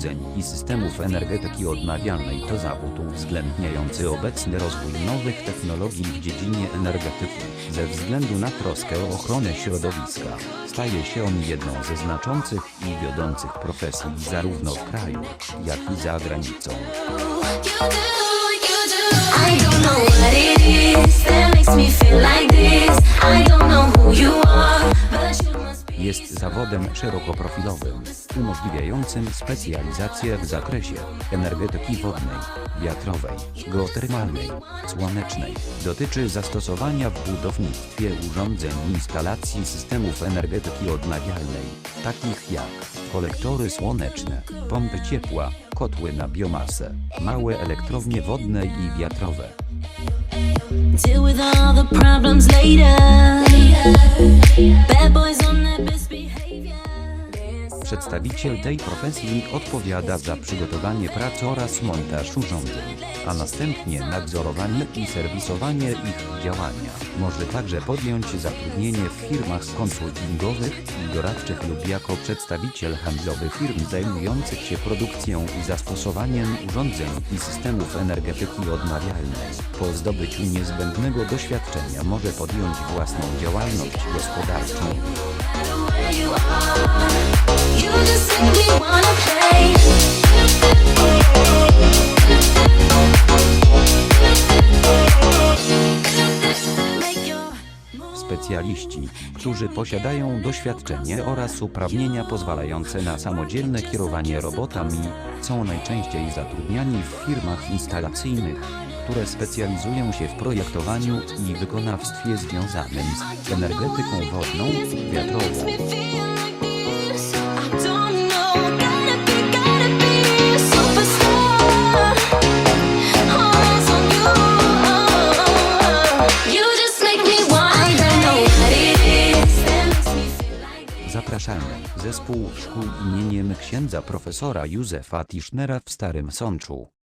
urządzeń i systemów energetyki odnawialnej to zawód uwzględniający obecny rozwój nowych technologii w dziedzinie energetyki. Ze względu na troskę o ochronę środowiska, staje się on jedną ze znaczących i wiodących profesji zarówno w kraju, jak i za granicą. Jest zawodem szerokoprofilowym, umożliwiającym specjalizację w zakresie energetyki wodnej, wiatrowej, geotermalnej, słonecznej. Dotyczy zastosowania w budownictwie urządzeń instalacji systemów energetyki odnawialnej, takich jak kolektory słoneczne, pompy ciepła, kotły na biomasę, małe elektrownie wodne i wiatrowe. Deal with all the problems later. Bad boys Przedstawiciel tej profesji odpowiada za przygotowanie prac oraz montaż urządzeń, a następnie nadzorowanie i serwisowanie ich działania. Może także podjąć zatrudnienie w firmach konsultingowych i doradczych lub jako przedstawiciel handlowy firm zajmujących się produkcją i zastosowaniem urządzeń i systemów energetyki odnawialnej. Po zdobyciu niezbędnego doświadczenia może podjąć własną działalność gospodarczą. Specjaliści, którzy posiadają doświadczenie oraz uprawnienia pozwalające na samodzielne kierowanie robotami, są najczęściej zatrudniani w firmach instalacyjnych, które specjalizują się w projektowaniu i wykonawstwie związanym z energetyką wodną wiatrową. Zespół szkół imieniem księdza profesora Józefa Tischnera w Starym Sączu.